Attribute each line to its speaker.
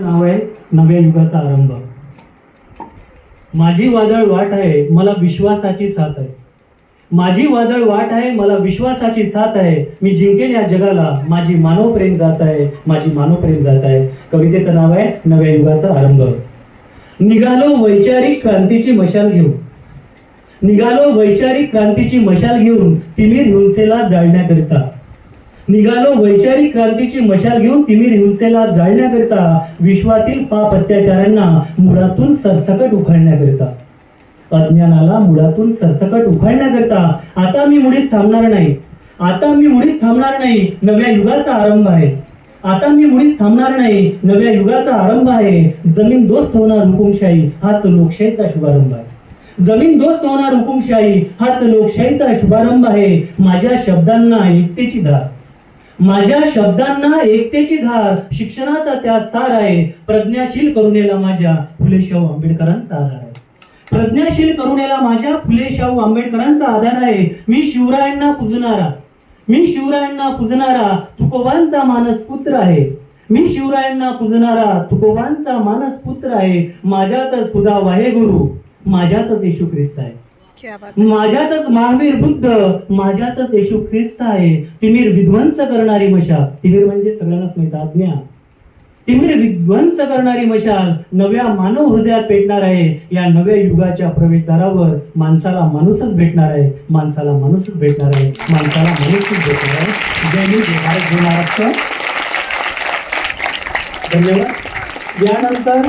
Speaker 1: नाव आहे नव्या युगाचा आरंभ. माझी वादळ वाट आहे मला विश्वासाची साथ आहे. माझी वादळ वाट आहे मला विश्वासाची साथ आहे. मी जिंकेन या जगाला. माझी मानव प्रेम जात आहे माझी मानव प्रेम जात आहे. कवितेचं नाव आहे नव्या युगाचा आरंभ. निघालो वैचारिक क्रांतीची मशाल घेऊन. निघालो वैचारिक क्रांतीची मशाल घेऊन तिने हिंसेला जाळण्याकरिता. निघालो वैचारिक क्रांतीची मशाल घेऊन तिमीर हिंसेला जाळण्याकरिता विश्वातील पाप अत्याचारांना मुळातून सरसकट उखडण्याकरिता अज्ञानाला मुळातून सरसकट उखडण्याकरिता आता मी मुळीच थांबणार नाही. आता मी मुळीच थांबणार नाही नव्या युगाचा आरंभ आहे. आता मी मुळीच थांबणार नाही नव्या युगाचा आरंभ आहे. जमीन दोस्त होणार हुकुमशाही हाच लोकशाहीचा शुभारंभ आहे. जमीन दोस्त होणार हुकुमशाही हाच लोकशाहीचा शुभारंभ आहे. माझ्या शब्दांना एकतेची धार माझ्या शब्दांना एकतेची धार शिक्षणाचा त्या सार आहे. प्रज्ञाशील करुणेला माझ्या फुले शाहू आंबेडकरांचा आधार आहे. प्रज्ञाशील करुणेला माझ्या फुले शाहू आंबेडकरांचा आधार आहे. मी शिवरायांना पूजणारा. मी शिवरायांना पूजणारा तुकोबांचा मानस पुत्र आहे. मी शिवरायांना पूजणारा तुकोबांचा मानस पुत्र आहे. माझ्यातच खुदा वाहे गुरु माझ्यातच येशू ख्रिस्त आहे. माझ्यातच महावीर बुद्ध माझ्यातच येशू ख्रिस्त आहे. तिमीर विध्वंस करणारी मशाल. तिमीर म्हणजे सगळ्यांनाच माहीत आज्ञा. तिमीर विध्वंस करणारी मशाल नव्या मानव हृदयात पेटणार आहे. या नव्या युगाच्या प्रवेशद्वारावर माणसाला माणूसच भेटणार आहे. माणसाला माणूसच भेटणार आहे. माणसाला माणूसच भेटणार आहे. जय भारत महाराष्ट्र. धन्यवाद. यानंतर